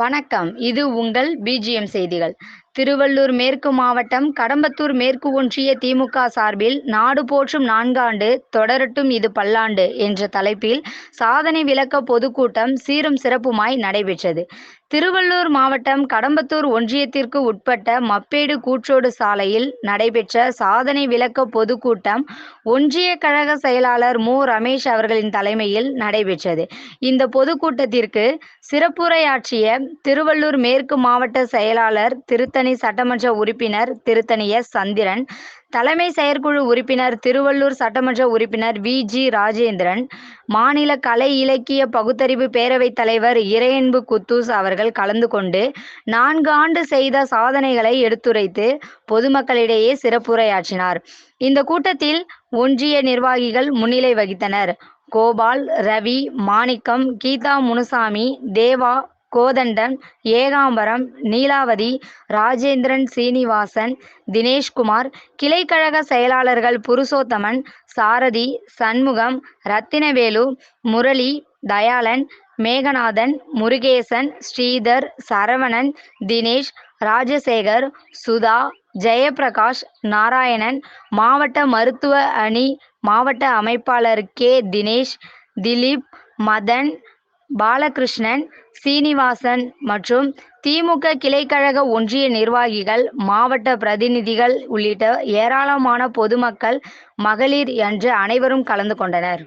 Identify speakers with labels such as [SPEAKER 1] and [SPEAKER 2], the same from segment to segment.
[SPEAKER 1] வணக்கம். இது உங்கள் பிஜிஎம் செய்திகள். திருவள்ளூர் மேற்கு மாவட்டம் கடம்பத்தூர் மேற்கு ஒன்றிய திமுக சார்பில் நாடு போற்றும் நான்காண்டு தொடரட்டும் இது பல்லாண்டு என்ற தலைப்பில் சாதனை விளக்க பொதுக்கூட்டம் சீரும் சிறப்புமாய் நடைபெற்றது. திருவள்ளூர் மாவட்டம் கடம்பத்தூர் ஒன்றியத்திற்கு உட்பட்ட மப்பேடு கூற்றோடு சாலையில் நடைபெற்ற சாதனை விளக்க பொதுக்கூட்டம் ஒன்றிய கழக செயலாளர் மு. ரமேஷ் அவர்களின் தலைமையில் நடைபெற்றது. இந்த பொதுக்கூட்டத்திற்கு சிறப்புரையாற்றிய திருவள்ளூர் மேற்கு மாவட்ட செயலாளர் திருத்த திருத்தணி சட்டமன்ற உறுப்பினர் திருத்தணிய சந்திரன் தலைமை செயற்குழு உறுப்பினர் திருவள்ளூர் சட்டமன்ற உறுப்பினர் வி. ஜி. ராஜேந்திரன் மாநில கலை இலக்கிய பகுத்தறிவு பேரவைத் தலைவர் இறையன்பு குத்தூஸ் அவர்கள் கலந்து கொண்டு நான்கு ஆண்டு செய்த சாதனைகளை எடுத்துரைத்து பொதுமக்களிடையே சிறப்புரையாற்றினார். இந்த கூட்டத்தில் ஒன்றிய நிர்வாகிகள் முன்னிலை வகித்தனர். கோபால் ரவி மாணிக்கம் கீதா முனுசாமி தேவா கோதண்டன் ஏகாம்பரம் நீலாவதி ராஜேந்திரன் சீனிவாசன் தினேஷ்குமார் கிளைக்கழக செயலாளர்கள் புருஷோத்தமன் சாரதி சண்முகம் ரத்தினவேலு முரளி தயாளன் மேகநாதன் முருகேசன் ஸ்ரீதர் சரவணன் தினேஷ் ராஜசேகர் சுதா ஜெயபிரகாஷ் நாராயணன் மாவட்ட மருத்துவ அணி மாவட்ட அமைப்பாளர் கே. தினேஷ் திலீப் மதன் பாலகிருஷ்ணன் சீனிவாசன் மற்றும் திமுக கிளைக்கழக ஒன்றிய நிர்வாகிகள் மாவட்ட பிரதிநிதிகள் உள்ளிட்ட ஏராளமான பொதுமக்கள் மகளிர் என்று அனைவரும் கலந்து கொண்டனர்.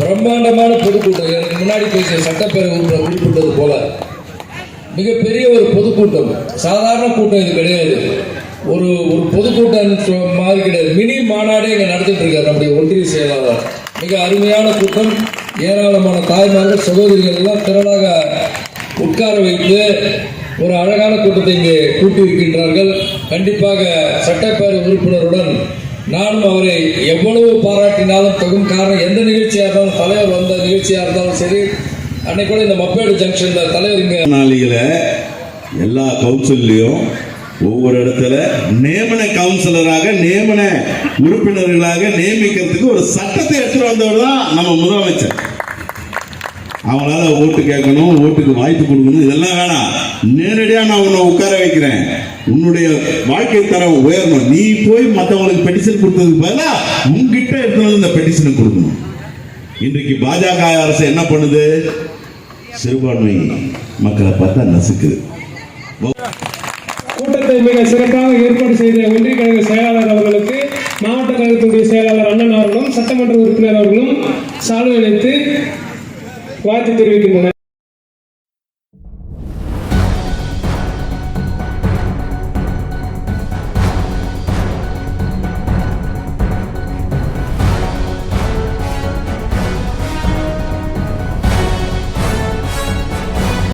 [SPEAKER 2] பிரம்மாண்டமான பொதுக்கூட்டம். எனக்கு முன்னாடி பேசிய சட்டப்பேரவை உறுப்பினர் குறிப்பிட்டது போல மிகப்பெரிய ஒரு பொதுக்கூட்டம். சாதாரண கூட்டம் இது கிடையாது. ஒரு ஒரு பொதுக்கூட்டம் மாதிரி கிடையாது. மினி மாநாடே இங்கே நடத்திட்டு இருக்காரு நம்முடைய ஒன்றிய செயலாளர். மிக அருமையான கூட்டம். ஏராளமான தாய்மார்கள் சகோதரிகள் எல்லாம் திரளாக உட்கார வைத்து ஒரு அழகான கூட்டத்தை இங்கே கூட்டியிருக்கின்றார்கள். கண்டிப்பாக சட்டப்பேரவை உறுப்பினருடன் நானும் அவரை எவ்வளவு பாராட்டினாலும் தகும் காரணம் எந்த நிகழ்ச்சியாக இருந்தாலும் தலைவர் வந்த நிகழ்ச்சியாக இருந்தாலும் சரி அன்னைக்கு கூட இந்த மப்பேடு ஜங்ஷனில் தலைவர் இங்கே
[SPEAKER 3] எல்லா கவுன்சில்லையும் ஒவ்வொரு இடத்துல நியமன கவுன்சிலராக நியமன உறுப்பினர்களாக நியமிக்கிறதுக்கு ஒரு சட்டத்தை எடுத்துட்டு வந்தவர் தான் நம்ம முதலமைச்சர். அவங்களால ஓட்டு கேட்கணும் ஓட்டுக்கு வாய்ப்பு கொடுக்கணும் இதெல்லாம் வேணாம். நேரடியா நான் உன்னை உட்கார வைக்கிறேன். உன்னுடைய வாழ்க்கை தரம் உயரணும். நீ போய் மற்றவங்களுக்கு பெட்டிஷன் கொடுத்ததுக்கு பதிலா உங்ககிட்ட எடுத்து இந்த பெட்டிஷனை கொடுக்கணும். இன்றைக்கு பாஜக அரசு என்ன பண்ணுது? சிறுபான்மை மக்களை பார்த்தா நசுக்குது.
[SPEAKER 4] கூட்டத்தை மிக சிறப்பாக ஏற்பாடு செய்த ஒன்றிய கழக செயலாளர் அவர்களுக்கு மாவட்ட கழகத்துடைய செயலாளர் அண்ணன் அவர்களும் சட்டமன்ற உறுப்பினர் அவர்களும் சால்வை அளித்து வாழ்த்து தெரிவிக்கின்றனர்.